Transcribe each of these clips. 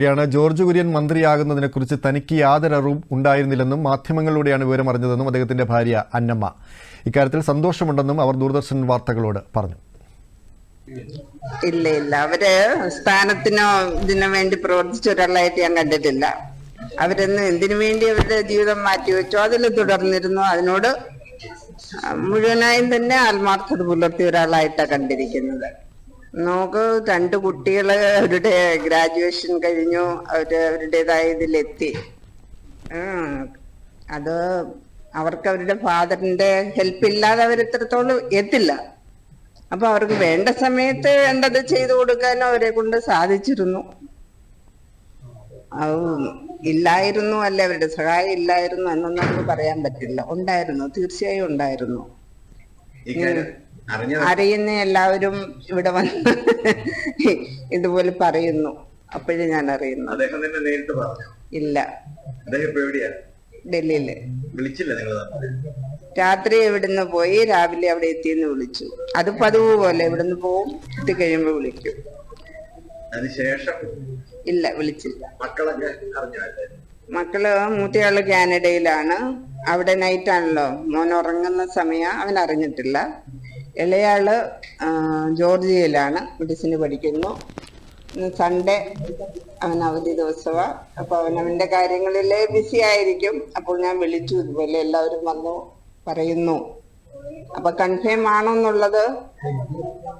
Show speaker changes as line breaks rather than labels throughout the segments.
യാണ് ജോർജ് കുര്യൻ മന്ത്രിയാകുന്നതിനെക്കുറിച്ച് തനിക്ക് യാതൊരു അറിവും ഉണ്ടായിരുന്നില്ലെന്നും മാധ്യമങ്ങളിലൂടെയാണ് വിവരം അറിഞ്ഞതെന്നും അദ്ദേഹത്തിന്റെ ഭാര്യ അന്നമ്മ. ഇക്കാര്യത്തിൽ സന്തോഷമുണ്ടെന്നും അവർ ദൂരദർശൻ വാർത്തകളോട് പറഞ്ഞു.
ഇല്ല ഇല്ല. അവർ സ്ഥാനത്തിനോ ഇതിനോ വേണ്ടി പ്രവർത്തിച്ച ഒരാളായിട്ട് ഞാൻ കണ്ടിട്ടില്ല. അവരെന്ന് എന്തിനു വേണ്ടി അവരുടെ ജീവിതം മാറ്റിവെച്ചോ അതിൽ തുടർന്നിരുന്നു. അതിനോട് മുഴുവനായും തന്നെ ആത്മാർത്ഥത പുലർത്തിയ ഒരാളായിട്ടാണ് കണ്ടിരിക്കുന്നത്. നമുക്ക് രണ്ട് കുട്ടികൾ അവരുടെ ഗ്രാജുവേഷൻ കഴിഞ്ഞു അവർ അവരുടേതായ ഇതിലെത്തി. അത് അവർക്ക് അവരുടെ ഫാദറിന്റെ ഹെൽപ്പ് ഇല്ലാതെ അവർ എത്രത്തോളം എത്തില്ല. അപ്പൊ അവർക്ക് വേണ്ട സമയത്ത് വേണ്ടത് ചെയ്തു കൊടുക്കാനും അവരെ കൊണ്ട് സാധിച്ചിരുന്നു. ഇല്ലായിരുന്നു അല്ലെ അവരുടെ സഹായം ഇല്ലായിരുന്നു എന്നൊന്നും നമുക്ക് പറയാൻ പറ്റില്ല. ഉണ്ടായിരുന്നു തീർച്ചയായും ഉണ്ടായിരുന്നു. അറിയുന്ന എല്ലാവരും ഇവിടെ വന്ന് ഇതുപോലെ പറയുന്നു. അപ്പോഴേ ഞാൻ അറിയുന്നു.
അദ്ദേഹം തന്നെ നേരിട്ട് പറഞ്ഞു.
ഇല്ല.
അദ്ദേഹം
ഡൽഹിയിൽ.
വിളിച്ചില്ല നിങ്ങൾ
രാത്രി ഇവിടുന്ന് പോയി? രാവിലെ അവിടെ എത്തി എന്ന് വിളിച്ചു. അത് പതിവ് പോലെ ഇവിടുന്ന് പോവും? എത്തി കഴിയുമ്പോ വിളിക്കും.
അതിനുശേഷം
ഇല്ല വിളിച്ചില്ല.
മക്കളൊക്കെ
മക്കൾ മൂത്തയാൾ കാനഡയിലാണ്. അവിടെ നൈറ്റ് ആണല്ലോ. മോൻ ഉറങ്ങുന്ന സമയം അവൻ അറിഞ്ഞിട്ടില്ല. ഇളയാൾ ജോർജിയയിലാണ് മെഡിസിന് പഠിക്കുന്നു. സൺഡേ അവൻ അവധി ദിവസമാണ് അപ്പൊ അവൻ അവന്റെ കാര്യങ്ങളിൽ ബിസി ആയിരിക്കും. അപ്പോൾ ഞാൻ വിളിച്ചു ഇതുപോലെ എല്ലാവരും വന്നു പറയുന്നു. അപ്പൊ കൺഫേം ആണോ എന്നുള്ളത്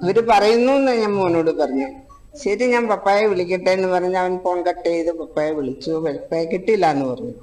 ഇവർ പറയുന്നു എന്ന് ഞാൻ മോനോട് പറഞ്ഞു. ശരി ഞാൻ പപ്പായെ വിളിക്കട്ടെ എന്ന് പറഞ്ഞ് അവൻ ഫോൺ കട്ട് ചെയ്ത് പപ്പായെ വിളിച്ചു. പപ്പായെ കിട്ടിയില്ല എന്ന് പറഞ്ഞു.